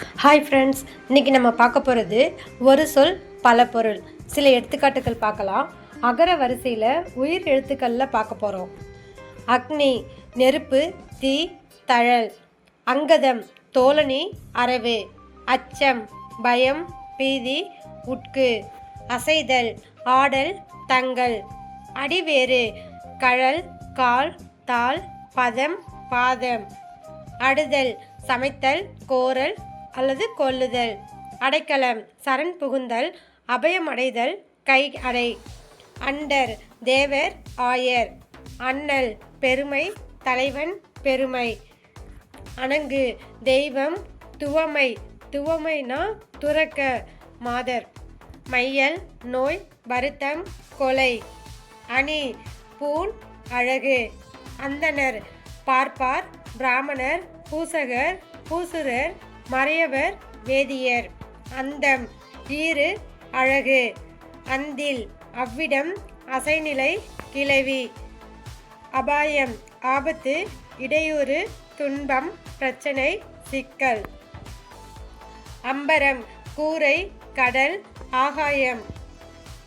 Hi friends இன்றைக்கி நம்ம பார்க்க போகிறது ஒரு சொல் பல பொருள். சில எடுத்துக்காட்டுகள் பார்க்கலாம். அகர வரிசையில் உயிர் எழுத்துக்களில் பார்க்க போகிறோம் அக்னி நெருப்பு தீ தழல். அங்கதம் தோழனி அரவு அச்சம் பயம் பீதி உட்கு. அசைதல் ஆடல் தங்கள். அடிவேறு கழல் கால் தாள் பதம் பாதம். அடுதல் சமைத்தல் கோரல். அல்லது கொல்லுதல் அடைக்கலம் சரண் புகுந்தல் அபயம் அடைதல் கை அடை அண்டர் தேவர் ஆயர் அண்ணல் பெருமை தலைவன் பெருமை அணங்கு தெய்வம் துவமை துவமைனா துறக்க மாதர் மையல் நோய் வருத்தம் கொலை அணி பூண் அழகு அந்தணர் பார்ப்பார் பிராமணர் பூசகர் பூசுரர் மறையவர் வேதியர். அந்தம் ஈறு அழகு. அந்தில் அவ்விடம் அசைநிலை கிளவி. அபாயம் ஆபத்து இடையூறு துன்பம் பிரச்சனை சிக்கல். அம்பரம் கூரை கடல் ஆகாயம்.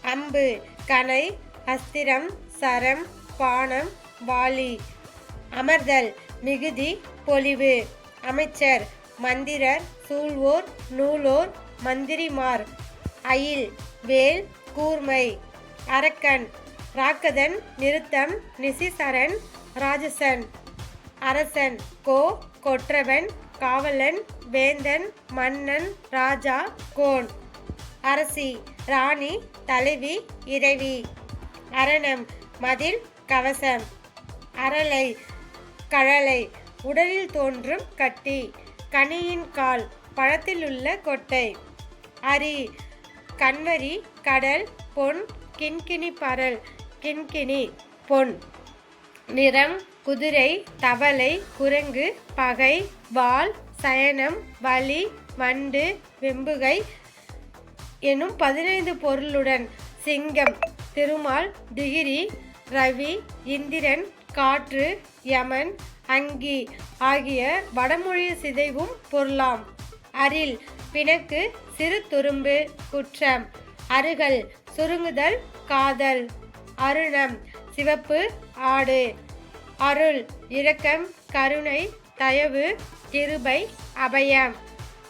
அம்பு கனை அஸ்திரம் சரம் பானம் வாளி. அமர்தல் மிகுதி பொலிவு. அமைச்சர் மந்திரர் சூழ்வோர் நூலோர் மந்திரிமார். அயில் வேல் கூர்மை. அரக்கன் ராக்கதன் நிறுத்தம் நிசிசரன் ராஜசன். அரசன் கோ கொற்றவன் காவலன் வேந்தன் மன்னன் ராஜா கோன். அரசி ராணி தலைவி இறைவி. அரணம் மதில் கவசம். அரலை கழலை உடலில் தோன்றும் கட்டி. கனியின் கால் பழத்திலுள்ள கொட்டை. அரி கண்வரி கடல் பொன் கிண்கிணி பரல் கிண்கிணி பொன். நிறம் குதிரை தவளை குரங்கு பகை வாள் சயனம் வலி வண்டு வெம்புகை எனும் பதினைந்து பொருளுடன் சிங்கம் திருமால் திகிரி ரவி இந்திரன் காற்று யமன் அங்கி ஆகிய வடமொழி சிதைவும் பொருளாம். அரில் பிணக்கு சிறு துரும்பு குற்றம். அருகல் சுருங்குதல் காதல். அருணம் சிவப்பு ஆடு. அருள் இரக்கம் கருணை தயவு கிருபை அபயம்.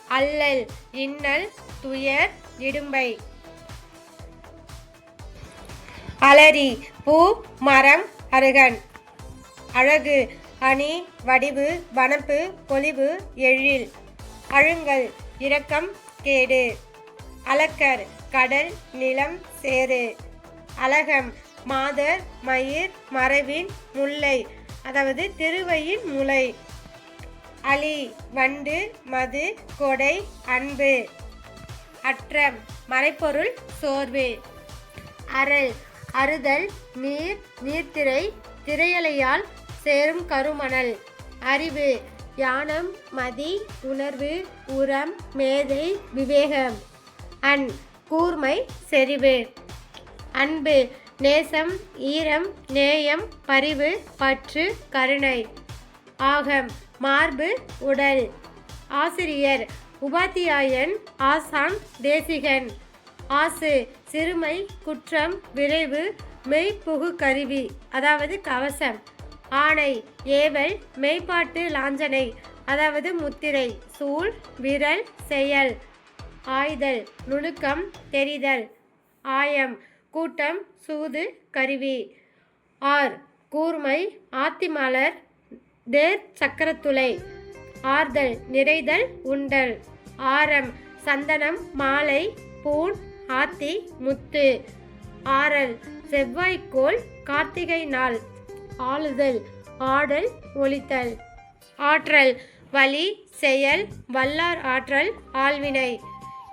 அல்லல் இன்னல் துயர் இடும்பை. அலரி பூ மரம் அருகன். அழகு அணி வடிவு வனப்பு பொலிவு எழில். அழுங்கல் இரக்கம் கேடு. அலக்கர் கடல் நிலம் சேரு அலகம் மாதர் மயிர் மரவின் முல்லை. அதாவது திருவையின் முலை. அலி வண்டு மது கொடை அன்பு. அற்றம் மறைப்பொருள் சோர்வு. அறல் அறுதல் நீர் நீர்த்திரை திரையலையால் சேரும் கருமணல். அறிவு யானம் மதி உணர்வு உரம் மேதை விவேகம். அன் கூர்மை செறிவு. அன்பு நேசம் ஈரம் நேயம் பரிவு பற்று கருணை. ஆகம் மார்பு உடல். ஆசிரியர் உபாத்தியாயன் ஆசான் தேசிகன். ஆசு சிறுமை குற்றம் விரைவு மெய்ப்புகு கருவி. அதாவது கவசம். ஆணை ஏவல் மெய்ப்பாட்டு லாஞ்சனை அதாவது முத்திரை சூழ் விரல் செயல் ஆய்தல் நுணுக்கம் தெரிதல் ஆயம் கூட்டம் சூது கருவி ஆர் கூர்மை ஆத்திமலர் தேர் சக்கரத்துளை ஆர்தல் நிறைதல் உண்டல் ஆரம் சந்தனம் மாலை பூன் ஆத்தி முத்து ஆரல் செவ்வாய்க்கோள் கார்த்திகை நாள். ஆளுதல் ஆடல் ஒழித்தல் ஆற்றல் வலி செயல் வல்லார் ஆற்றல் ஆழ்வினை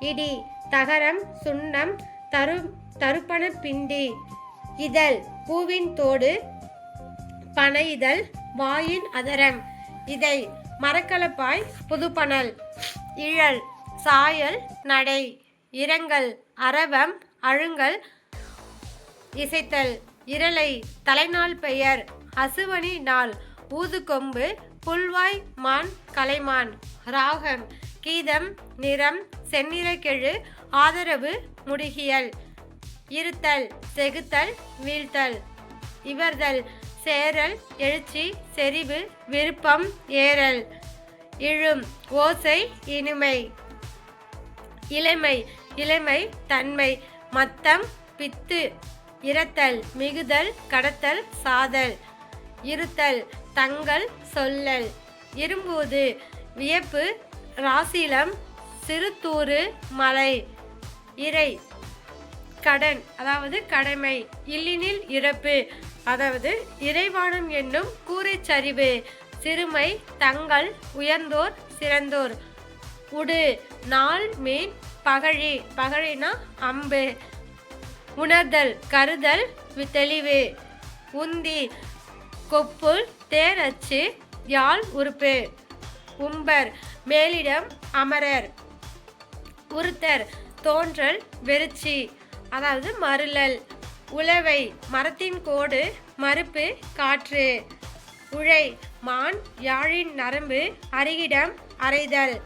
இடி தகரம் சுண்ணம் தரு தருப்பண பிண்டி. இதழ் பூவின் தோடு பனை இதழ் வாயின் அதரம். இதை மரக்கலப்பாய் புதுப்பனல். இழல் சாயல் நடை. இரங்கல் அரவம் அழுங்கல் இசைத்தல். இரலை தலைநாள் பெயர். அசுவனி நாள். ஊதுகொம்பு புல்வாய் மான் கலைமான். ராகம் கீதம் நிறம் செந்நிறக்கெழு ஆதரவு முடுகியல். இருத்தல் செகுத்தல் வீழ்த்தல். இவர்தல் சேரல் எழுச்சி செறிவு விருப்பம் ஏறல். இழும் ஓசை இனிமை. இளமை இளமை தன்மை மத்தம் பித்து. இரத்தல் மிகுதல் கடத்தல் சாதல். இருத்தல் தங்கள் சொல்லல். இரும்பூது வியப்பு ராசிலம் சிறுத்தூறு மலை. இறை கடன் அதாவது கடமை. இல்லினில் இறப்பு அதாவது இறைவானம் என்னும் கூரைச்சரிவு. சிறுமை தங்கள் உயர்ந்தோர் சிறந்தோர். உடு நாள் மீன் பகழி. பகழினா அம்பு. உணர்தல் கருதல் தெளிவு. உந்தி கொப்புள் தேரச்சு யாழ் உறுப்பு. உம்பர் மேலிடம் அமரர். உறுத்தர் தோன்றல் வெறிச்சி. அதாவது மருளல். உழவை மரத்தின் கோடு மறுப்பு காற்று. உழை மான் யாழின் நரம்பு அருகிடம் அறைதல்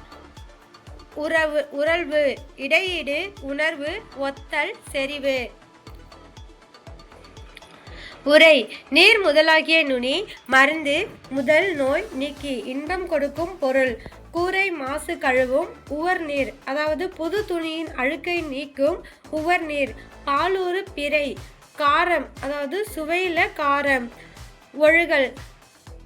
உறவு உறழ்வு இடையீடு உணர்வு ஒத்தல் செறிவு. உரை நீர் முதலாகிய நுனி மருந்து முதல் நோய் நீக்கி இன்பம் கொடுக்கும் பொருள். கூரை மாசு கழுவும் உவர் நீர் அதாவது புது துணியின் அழுக்கை நீக்கும் உவர் நீர். பாலூறு பிறை காரம் அதாவது சுவையில காரம். ஒழுகல்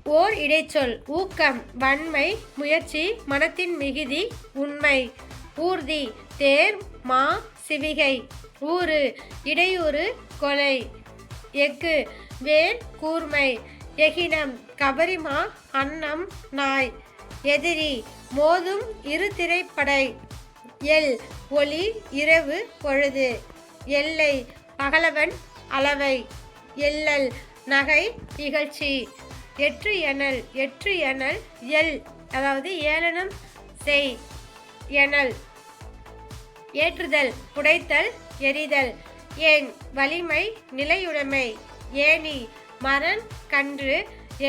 ஓர் இடைச்சொல். ஊக்கம் வன்மை முயற்சி மனத்தின் மிகுதி உண்மை. ஊர்தி தேர் மா சிவிகை. ஊறு இடையூறு கொலை. எஃகு வேல் கூர்மை. எகினம் கபரிமா அன்னம் நாய். எதிரி மோதும் இரு திரைப்படை எல் ஒளி இரவு பொழுது. எல்லை பகலவன் அளவை. எல்லல் நகை நிகழ்ச்சி எற்று எனல் எற்று எனல் எல் அதாவது ஏளனம் செய் எனல். ஏற்றுதல் புடைத்தல் எரிதல் ஏன் வலிமை நிலையுடைமை. ஏணி மரண் கன்று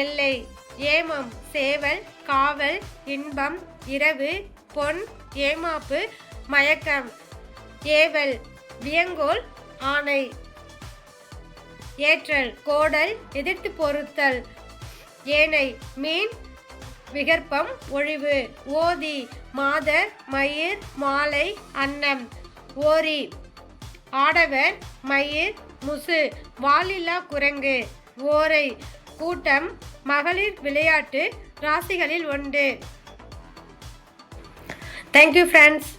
எல்லை. ஏமம் சேவல் காவல் இன்பம் இரவு பொன் ஏமாப்பு மயக்கம். ஏவல் வியங்கோல் ஆணை. ஏற்றல் கோடல் எதிர்த்து பொருத்தல். ஏனை மீன் விகற்பம் ஒழிவு ஓதி மாதர் மயிர் மாலை அன்னம். ஓரி ஆடவர் மயிர் முசு வாலில்லா குரங்கு. ஓரை கூட்டம் மகளிர் விளையாட்டு ராசிகளில் ஒன்று. Thank you friends